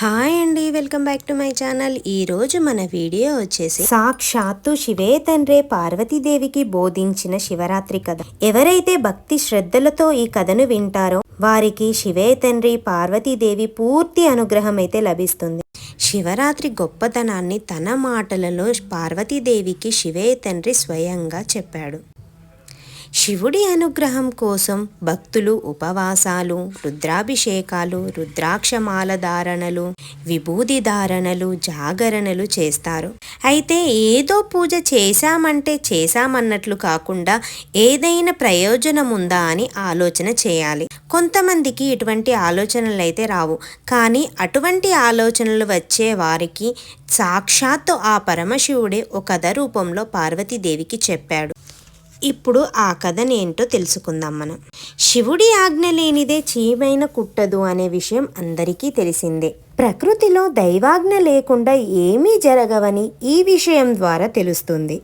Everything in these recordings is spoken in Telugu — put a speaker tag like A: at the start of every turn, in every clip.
A: హాయ్ అండి welcome back to my channel. ఈ రోజు మన వీడియో వచ్చేసి సాక్షాత్తు శివే తండ్రే పార్వతీదేవికి బోధించిన శివరాత్రి కథ. ఎవరైతే భక్తి శ్రద్ధలతో ఈ కథను వింటారో వారికి శివే తండ్రి పార్వతీదేవి పూర్తి అనుగ్రహం అయితే లభిస్తుంది. శివరాత్రి గొప్పతనాన్ని తన మాటలలో పార్వతీదేవికి శివే తండ్రి స్వయంగా చెప్పాడు. శివుడి అనుగ్రహం కోసం భక్తులు ఉపవాసాలు రుద్రాభిషేకాలు రుద్రాక్షమాల ధారణలు విభూది ధారణలు జాగరణలు చేస్తారు. అయితే ఏదో పూజ చేశామంటే చేశామన్నట్లు కాకుండా ఏదైనా ప్రయోజనం ఉందా అని ఆలోచన చేయాలి. కొంతమందికి ఇటువంటి ఆలోచనలు అయితే రావు. కానీ అటువంటి ఆలోచనలు వచ్చే వారికి సాక్షాత్తు ఆ పరమశివుడే ఒక కథ రూపంలో పార్వతీదేవికి చెప్పాడు. ఇప్పుడు ఆ కథనేంటో తెలుసుకుందాం మనం. శివుడి ఆజ్ఞ లేనిదే చీమైన కుట్టదు అనే విషయం అందరికీ తెలిసిందే. ప్రకృతిలో దైవాజ్ఞ లేకుండా ఏమీ జరగవని ఈ విషయం ద్వారా తెలుస్తుంది.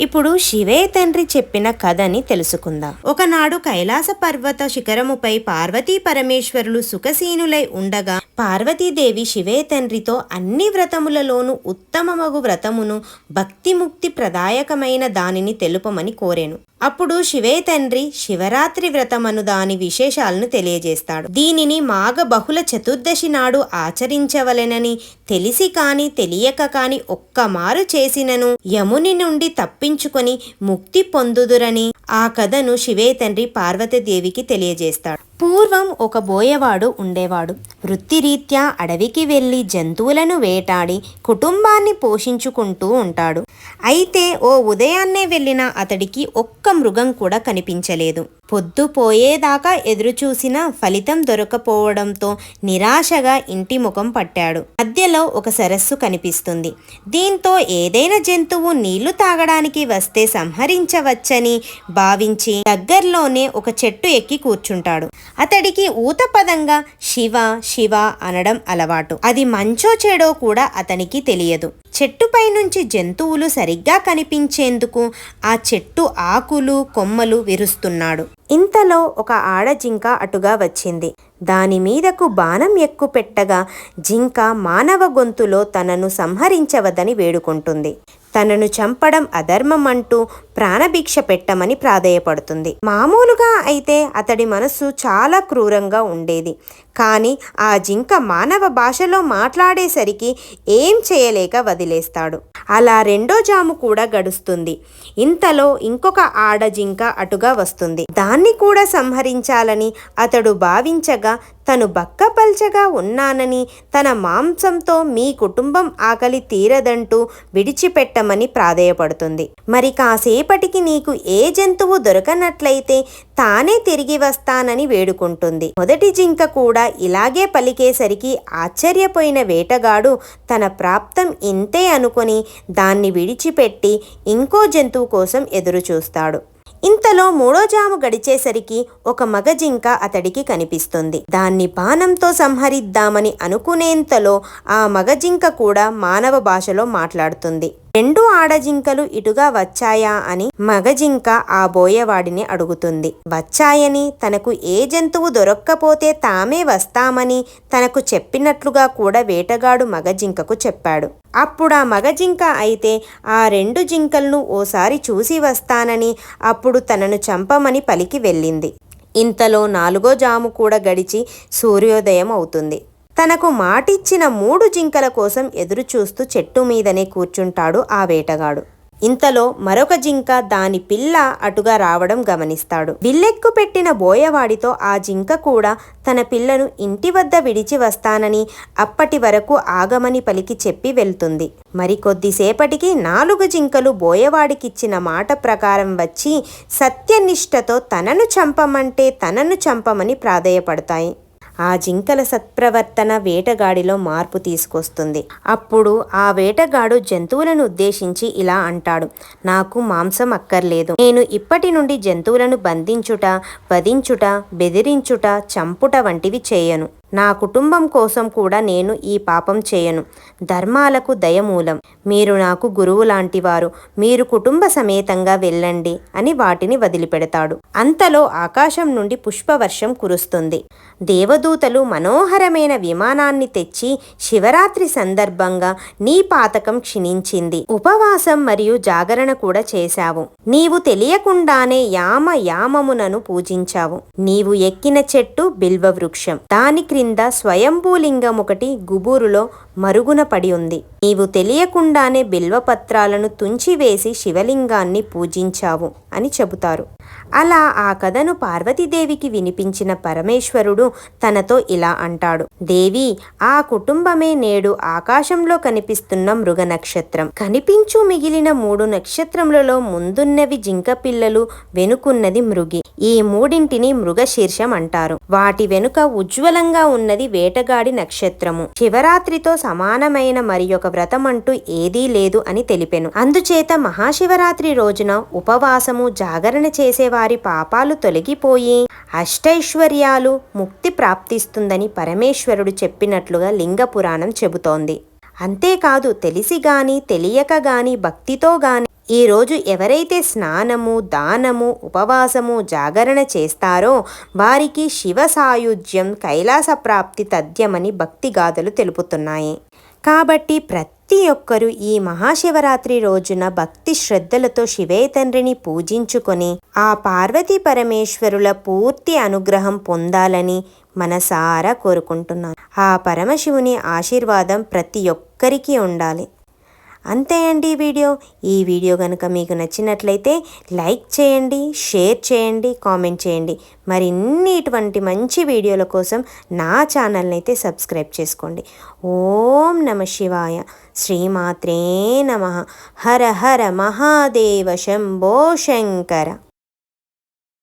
A: ఇప్పుడు శివే తండ్రి చెప్పిన కథని తెలుసుకుందాం. ఒకనాడు కైలాస పర్వత శిఖరముపై పార్వతీ పరమేశ్వరులు సుఖసీనులై ఉండగా పార్వతీదేవి శివే తండ్రితో అన్ని వ్రతములలోనూ ఉత్తమమగు వ్రతమును భక్తిముక్తి ప్రదాయకమైన దానిని తెలుపమని కోరాను. అప్పుడు శివే తండ్రి శివరాత్రి వ్రతమను దాని విశేషాలను తెలియజేస్తాడు. దీనిని మాఘ బహుళ చతుర్దశి నాడు ఆచరించవలెనని తెలిసి కాని తెలియక కాని ఒక్కమారు చేసినను యముని నుండి తప్పించుకొని ముక్తి పొందుదురని ఆ కథను శివే తండ్రి పార్వతీదేవికి తెలియజేస్తాడు. పూర్వం ఒక బోయవాడు ఉండేవాడు. వృత్తిరీత్యా అడవికి వెళ్ళి జంతువులను వేటాడి కుటుంబాన్ని పోషించుకుంటూ ఉంటాడు. అయితే ఓ ఉదయాన్నే వెళ్ళిన అతడికి ఒక్క మృగం కూడా కనిపించలేదు. పొద్దు పోయేదాకా ఎదురుచూసిన ఫలితం దొరకపోవడంతో నిరాశగా ఇంటి ముఖం పట్టాడు. మధ్యలో ఒక సరస్సు కనిపిస్తుంది. దీంతో ఏదైనా జంతువు నీళ్ళు తాగడానికి వస్తే సంహరించవచ్చని భావించి దగ్గరలోనే ఒక చెట్టు ఎక్కి కూర్చుంటాడు. అతడికి ఊతపదంగా శివ శివ అనడం అలవాటు. అది మంచో చెడో కూడా అతనికి తెలియదు. చెట్టుపై నుంచి జంతువులు సరిగ్గా కనిపించేందుకు ఆ చెట్టు ఆకులు కొమ్మలు విరుస్తున్నాడు. ఇంతలో ఒక ఆడ జింక అటుగా వచ్చింది. దాని మీదకు బాణం ఎక్కుపెట్టగా జింక మానవ గొంతులో తనను సంహరించవద్దని వేడుకుంటుంది. తనను చంపడం అధర్మం అంటూ ప్రాణభిక్ష పెట్టమని ప్రాధేయపడుతుంది. మామూలుగా అయితే అతడి మనస్సు చాలా క్రూరంగా ఉండేది. కానీ ఆ జింక మానవ భాషలో మాట్లాడేసరికి ఏం చేయలేక వదిలేస్తాడు. అలా రెండో జాము కూడా గడుస్తుంది. ఇంతలో ఇంకొక ఆడ జింక అటుగా వస్తుంది. దాన్ని కూడా సంహరించాలని అతడు భావించగా తను బక్కపల్చగా ఉన్నానని తన మాంసంతో మీ కుటుంబం ఆకలి తీరదంటూ విడిచిపెట్టమని ప్రాధేయపడుతుంది. మరి కాసేపటికి నీకు ఏ జంతువు దొరకనట్లయితే తానే తిరిగి వస్తానని వేడుకుంటుంది. మొదటి జింక కూడా ఇలాగే పలికేసరికి ఆశ్చర్యపోయిన వేటగాడు తన ప్రాప్తం ఇంతే అనుకొని దాన్ని విడిచిపెట్టి ఇంకో జంతువు కోసం ఎదురుచూస్తాడు. ఇంతలో మూడో జాము గడిచేసరికి ఒక మగ జింక అతడికి కనిపిస్తుంది. దాన్ని బాణంతో సంహరిద్దామని అనుకునేంతలో ఆ మగ జింక కూడా మానవ భాషలో మాట్లాడుతుంది. రెండు ఆడజింకలు ఇటుగా వచ్చాయా అని మగజింక ఆ బోయవాడిని అడుగుతుంది. వచ్చాయని తనకు ఏ జంతువు దొరక్కపోతే తామే వస్తామని తనకు చెప్పినట్లుగా కూడా వేటగాడు మగజింకకు చెప్పాడు. అప్పుడు ఆ మగజింక అయితే ఆ రెండు జింకలను ఓసారి చూసి వస్తానని అప్పుడు తనను చంపమని పలికి వెళ్ళింది. ఇంతలో నాలుగో జాము కూడా గడిచి సూర్యోదయం అవుతుంది. తనకు మాటిచ్చిన మూడు జింకల కోసం ఎదురుచూస్తూ చెట్టు మీదనే కూర్చుంటాడు ఆ వేటగాడు. ఇంతలో మరొక జింక దాని పిల్ల అటుగా రావడం గమనిస్తాడు. విల్లెక్కు పెట్టిన బోయవాడితో ఆ జింక కూడా తన పిల్లను ఇంటి వద్ద విడిచి వస్తానని అప్పటి వరకు ఆగమని పలికి చెప్పి వెళ్తుంది. మరి కొద్దిసేపటికి నాలుగు జింకలు బోయవాడికిచ్చిన మాట ప్రకారం వచ్చి సత్యనిష్టతో తనను చంపమంటే తనను చంపమని ప్రాధేయపడతాయి. ఆ జింకల సత్ప్రవర్తన వేటగాడిలో మార్పు తీసుకొస్తుంది. అప్పుడు ఆ వేటగాడు జంతువులను ఉద్దేశించి ఇలా అంటాడు నాకు మాంసం అక్కర్లేదు. నేను ఇప్పటి నుండి జంతువులను బంధించుట వధించుట బెదిరించుట చంపుట వంటివి చేయను. నా కుటుంబం కోసం కూడా నేను ఈ పాపం చేయను. ధర్మాలకు దయమూలం. మీరు నాకు గురువు లాంటివారు. మీరు కుటుంబ సమేతంగా వెళ్ళండి అని వాటిని వదిలిపెడతాడు. అంతలో ఆకాశం నుండి పుష్పవర్షం కురుస్తుంది. దేవదూతలు మనోహరమైన విమానాన్ని తెచ్చి శివరాత్రి సందర్భంగా నీ పాతకం క్షీణించింది. ఉపవాసం మరియు జాగరణ కూడా చేశావు. నీవు తెలియకుండానే యామ యామమునను పూజించావు. నీవు ఎక్కిన చెట్టు బిల్వ వృక్షం దాని క్రింద స్వయంభూలింగం ఒకటి గుబూరులో మరుగున పడి ఉంది. నీవు తెలియకుండానే బిల్వపత్రాలను తుంచివేసి శివలింగాన్ని పూజించావు అని చెబుతారు. అలా ఆ కథను పార్వతీదేవికి వినిపించిన పరమేశ్వరుడు తనతో ఇలా అంటాడు. దేవి ఆ కుటుంబమే నేడు ఆకాశంలో కనిపిస్తున్న మృగ నక్షత్రం కనిపించు మిగిలిన మూడు నక్షత్రములలో ముందున్నవి జింక పిల్లలు వెనుకున్నది మృగి. ఈ మూడింటిని మృగశీర్షం అంటారు. వాటి వెనుక ఉజ్వలంగా ఉన్నది వేటగాడి నక్షత్రము. శివరాత్రితో సమానమైన మరి ఒక వ్రతం అంటూ ఏదీ లేదు అని తెలిపెను. అందుచేత మహాశివరాత్రి రోజున ఉపవాసము జాగరణ చేసేవారి పాపాలు తొలగిపోయి అష్టైశ్వర్యాలు ముక్తి ప్రాప్తిస్తుందని పరమేశ్వరుడు చెప్పినట్లుగా లింగ పురాణం చెబుతోంది. అంతేకాదు తెలిసి గాని తెలియక గాని భక్తితో గాని ఈ రోజు ఎవరైతే స్నానము దానము ఉపవాసము జాగరణ చేస్తారో వారికి శివ సాయుధ్యం కైలాస ప్రాప్తి తథ్యమని భక్తి గాథలు తెలుపుతున్నాయి. కాబట్టి ప్రతి ఒక్కరూ ఈ మహాశివరాత్రి రోజున భక్తి శ్రద్ధలతో శివే తండ్రిని పూజించుకొని ఆ పార్వతీ పరమేశ్వరుల పూర్తి అనుగ్రహం పొందాలని మనసారా కోరుకుంటున్నాను ఆ పరమశివుని ఆశీర్వాదం ప్రతి ఒక్కరికి ఉండాలి. అంతే అండి వీడియో. ఈ వీడియో కనుక మీకు నచ్చినట్లయితే లైక్ చేయండి షేర్ చేయండి కామెంట్ చేయండి. మరిన్ని ఇటువంటి మంచి వీడియోల కోసం నా ఛానల్ని అయితే సబ్స్క్రైబ్ చేసుకోండి. ఓం నమ శివాయ. శ్రీమాత్రే నమ. హర హర మహాదేవ శంభో శంకర.